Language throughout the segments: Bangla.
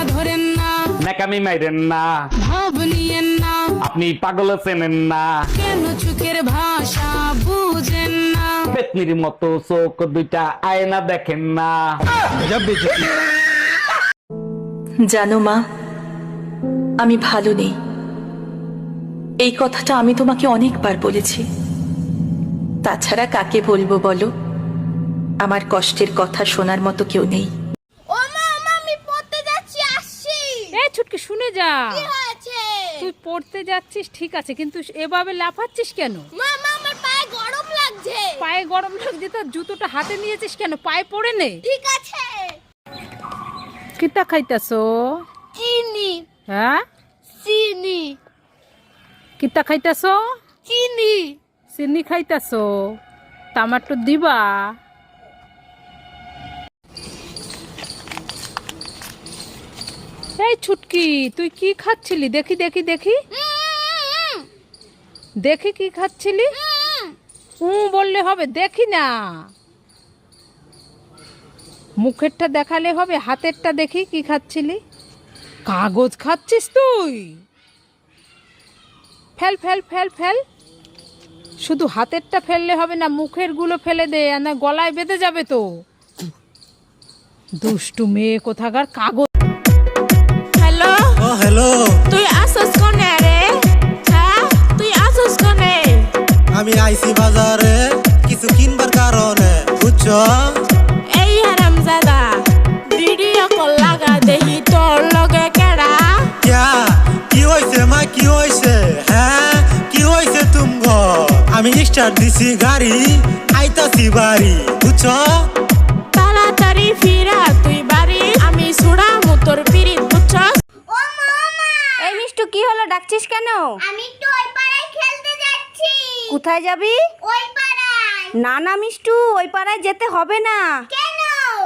পাল্লা ধরেন না। নাকামি মাইরেন না। ভাব নিয়েন না। আপনি পাগল চেনেন না। কেন চোখের ভাষা বুঝেন না? পেতনির মতো চোখ দুইটা আয়না দেখেন না। জানো মা আমি ভালো নেই। এই কথাটা আমি তোমাকে অনেকবার বলেছি। তাছাড়া কাকে বলব বলো? আমার কষ্টের কথা শোনার মতো কেউ নেই ও মা মা, আমি পড়তে যাচ্ছি আসছি এই ছুটকি শুনে যা কি হয়েছে তুই পড়তে যাচ্ছিস ঠিক আছে কিন্তু এভাবে লাফাচ্ছিস কেন? পায়ে গরম লাগছে। পায়ে গরম তোর জুতোটা হাতে নিয়েছিস কেন? পায়ে পড়ে নে। ঠিক আছে। কিতা খাইতাছো? চিনি। হ্যাঁ? চিনি। কিতা খাইতাছো? চিনি। চিনি খাইতাছো। টমাটো দিবা? এই ছুটকি, তুই কি খাচ্ছিলি? দেখি দেখি দেখি। দেখি কি খাচ্ছিলি? উ বললে হবে, দেখি না। মুখেরটা দেখালে হবে, হাতেরটা দেখি কি খাচ্ছিলি। কাগজ খাচ্ছিস তুই? ফেল ফেল ফেল ফেল। শুধু হাতেরটা ফেললে হবে না মুখেরগুলো ফেলে দে না গলায় বেঁধে যাবে তো। দুষ্টু মেয়ে কোথাকার কাগজ ও তুই আসস কোনে রে? হ্যাঁ তুই আসস কোনে? আমি আইসি বাজারে কিছু কিনবার কারণে বুঝছ? এই হারামজাদা ভিডিও কল লাগা দেহি তোর লগে কেডা? ক্যা? কি হইছে মা কি হইছে? হ্যাঁ কি হইছে তুমগ? আমি স্টার্ট দিছি গাড়ি আইতাছি বাড়ি বুঝছ? এই মিষ্টু কি হলো? ডাকছিস কেন? আমি তো ওই পাড়ায় খেলতে যাচ্ছি। কোথায় যাবি? ওই পাড়ায়। না না মিষ্টু ওই পাড়ায় যেতে হবে না। কেন?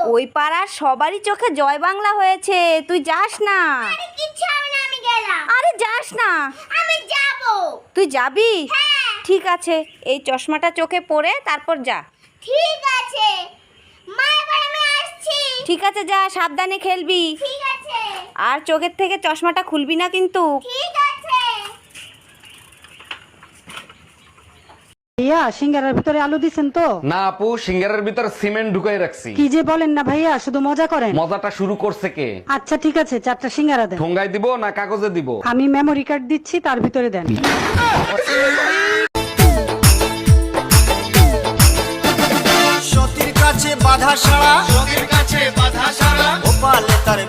ওই পাড়ার সবারই চোখে জয় বাংলা হয়েছে। তুই যাস না। আরে কিচ্ছু হবে না আমি গেলাম। আরে যাস না। আমি যাব। তুই যাবি? হ্যাঁ। ঠিক আছে এই চশমাটা চোখে পরে তারপর যা। ঠিক আছে। মা এবার আমি আসছি। ঠিক আছে যা সাবধানে খেলবি। ঠিক আর চোখের থেকে চশমাটা খুলবি না কিন্তু। ভাইয়া সিঙ্গারার ভিতরে আলু দিছেন তো? না আপু সিঙ্গারের ভিতর সিমেন্ট ঢুকাই রাখছি। কি যে বলেন না ভাইয়া শুধু মজা করেন। মজাটা শুরু করছে কে? আচ্ছা ঠিক আছে চারটা সিঙ্গারা দেন। ঠোঙ্গায় দিব না কাগজে দিব? আমি মেমোরি কার্ড দিচ্ছি তার ভিতরে দেন। সতীর কাছে বাধা সারা সতীর কাছে বাধা সারা ওপালে তার